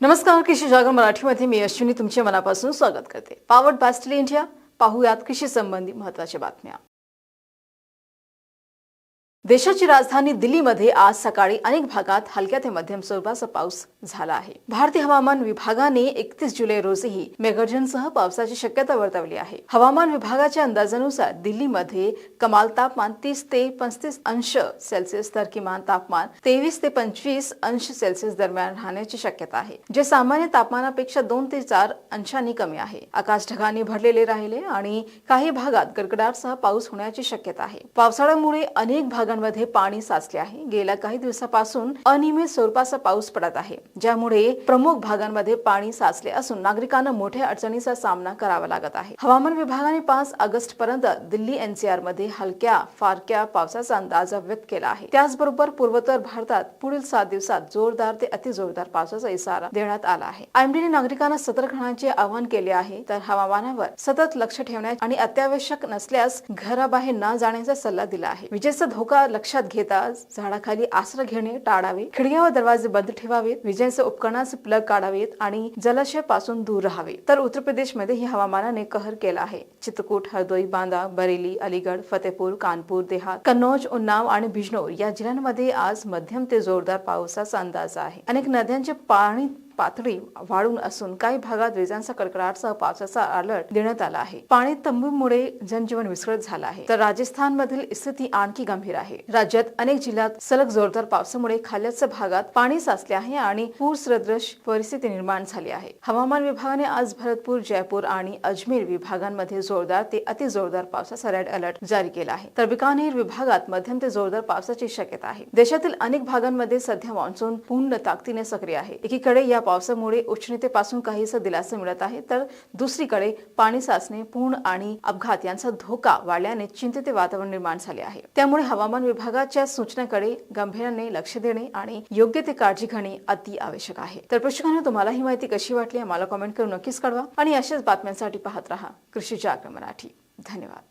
नमस्कार कृषी जागर मराठीमध्ये. मी अश्विनी तुमचे मनापासून स्वागत करते. पावर्ड बॅस्टल इंडिया पाहूयात कृषी संबंधी महत्त्वाच्या बातम्या. देशाची राजधानी दिल्लीमध्ये आज सकाळी अनेक भागात हलक्या ते मध्यम स्वरूपाचा पाऊस झाला आहे. भारतीय हवामान विभागाने एकतीस जुलै रोजीही मेघर्जनसह पावसाची शक्यता वर्तवली आहे. हवामान विभागाच्या अंदाजानुसार दिल्लीमध्ये कमाल तापमान तीस ते पंचतीस अंश सेल्सिअस तर किमान तापमान तेवीस ते पंचवीस अंश सेल्सिअस दरम्यान राहण्याची शक्यता आहे जे सामान्य तापमानापेक्षा दोन ते चार अंशांनी कमी आहे. आकाश ढगांनी भरलेले राहिले आणि काही भागात गडगडाटसह पाऊस होण्याची शक्यता आहे. पावसाळ्यामुळे अनेक भागांमध्ये पाणी साचले आहे. गेल्या काही दिवसापासून अनियमित स्वरूपाचा पाऊस पडत आहे. ज्यामुळे प्रमुख भागांमध्ये पाणी साचले असून नागरिकांना मोठ्या अडचणीचा सामना करावा लागत आहे. हवामान विभागाने पाच ऑगस्ट पर्यंत दिल्ली एनसीआरमध्ये हलक्या फारक्या पावसाचा अंदाज व्यक्त केला आहे. त्याचबरोबर पूर्वोत्तर भारतात पुढील सात दिवसात जोरदार ते अतिजोरदार पावसाचा इशारा देण्यात आला आहे. आयएमडीने नागरिकांना सतर्क राहण्याचे आवाहन केले आहे तर हवामानावर सतत लक्ष ठेवण्यास आणि अत्यावश्यक नसल्यास घराबाहेर न जाण्याचा सल्ला दिला आहे. विजेचा धोका लक्षात घेता झाडाखाली आश्रय घेणे टाळावे. खिडक्या व दरवाजे बंद ठेवावेत. विजेचे उपकरणाचे प्लग काढावेत आणि जलाशयपासून दूर राहावे. तर उत्तर प्रदेशमध्ये ही हवामानाने कहर केला आहे. चित्रकूट हरदोई बांदा बरेली अलीगड फतेपूर कानपूर देहात कन्नौज उन्नाव आणि बिजनोर या जिल्ह्यांमध्ये आज मध्यम ते जोरदार पावसाचा अंदाज आहे. अनेक नद्यांचे पाणी पातळी वाढून असून काही भागात विजांचा कडकडाटसह पावसाचा अलर्ट देण्यात आला आहे. पाणी तंबूमुळे जनजीवन विस्कळीत झालं आहे. तर राजस्थान मधील स्थिती आणखी गंभीर आहे. राज्यात अनेक जिल्ह्यात सलग जोरदार पावसामुळे खाल्याच्या भागात पाणी साचले आहे आणि पूर सदृश परिस्थिती निर्माण झाली आहे. हवामान विभागाने आज भरतपूर जयपूर आणि अजमेर विभागांमध्ये जोरदार ते अति जोरदार पावसाचा रेड अलर्ट जारी केला आहे. तर बिकानेर विभागात मध्यम ते जोरदार पावसाची शक्यता आहे. देशातील अनेक भागांमध्ये सध्या मान्सून पूर्ण ताकदीने सक्रिय आहे. एकीकडे या पावसामुळे उष्णतेपासून काहीसा दिलासा मिळत आहे. तर दुसरीकडे पाणी साचणे पूर्ण आणि अपघात यांचा धोका वाढल्याने चिंतेचे वातावरण निर्माण झाले आहे. त्यामुळे हवामान विभागाच्या सूचनेकडे गंभीराने लक्ष देणे आणि योग्य ते काळजी घेणे अति आवश्यक आहे. तर प्रेक्षकांना तुम्हाला ही माहिती कशी वाटली आम्हाला कमेंट करून नक्कीच कळवा आणि अशाच बातम्यांसाठी पाहत रहा कृषी जागर मराठी धन्यवाद.